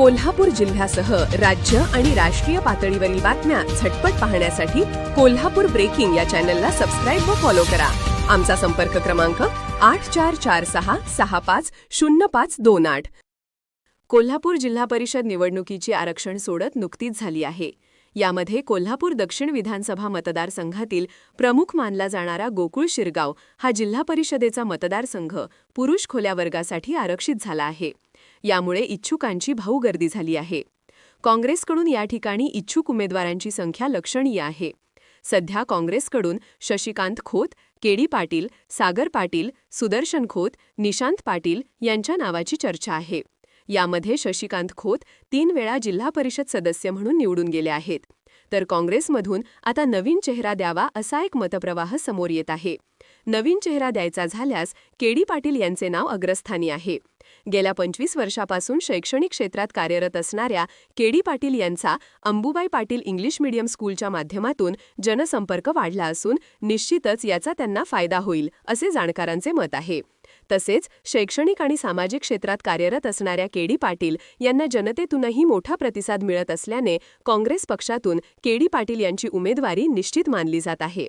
कोल्हापूर जिल्ह्यासह राज्य आणि राष्ट्रीय पातळीवरील बातम्या झटपट पाहण्यासाठी कोल्हापूर ब्रेकिंग या चॅनलला सबस्क्राईब व फॉलो करा. आमचा संपर्क क्रमांक आठ चार चार सहा सहा पाच शून्य पाच दोन आठ. कोल्हापूर जिल्हा परिषद निवडणुकीची आरक्षण सोडत नुकतीच झाली आहे. यामध्ये कोल्हापूर दक्षिण विधानसभा मतदारसंघातील प्रमुख मानला जाणारा गोकुळ शिरगाव हा जिल्हा परिषदेचा मतदारसंघ पुरुष खोल्या वर्गासाठी आरक्षित झाला आहे. यामुळे इच्छुकांची भाऊगर्दी झाली आहे. काँग्रेसकडून या ठिकाणी इच्छुक उमेदवारांची संख्या लक्षणीय आहे. सध्या काँग्रेसकडून शशिकांत खोत केडी पाटील सागर पाटील सुदर्शन खोत निशांत पाटील यांच्या नावाची चर्चा आहे. यामध्ये शशिकांत खोत तीन वेळा जिल्हा परिषद सदस्य म्हणून निवडून गेले आहेत. तर काँग्रेसमधून आता नवीन चेहरा द्यावा असा एक मतप्रवाह समोर येत आहे. नवीन चेहरा द्यायचा झाल्यास केडी पाटील यांचे नाव अग्रस्थानी आहे. गेल्या पंचवीस वर्षापासून शैक्षणिक क्षेत्रात कार्यरत असणाऱ्या केडी पाटील यांचा अंबुबाई पाटील इंग्लिश मीडियम स्कूलच्या माध्यमातून जनसंपर्क वाढला असून निश्चितच याचा त्यांना फायदा होईल असे जाणकारांचे मत आहे. तसेच शैक्षणिक आणि सामाजिक क्षेत्रात कार्यरत असणाऱ्या केडी पाटील यांना जनतेतूनही मोठा प्रतिसाद मिळत असल्याने काँग्रेस पक्षातून केडी पाटील यांची उमेदवारी निश्चित मानली जात आहे.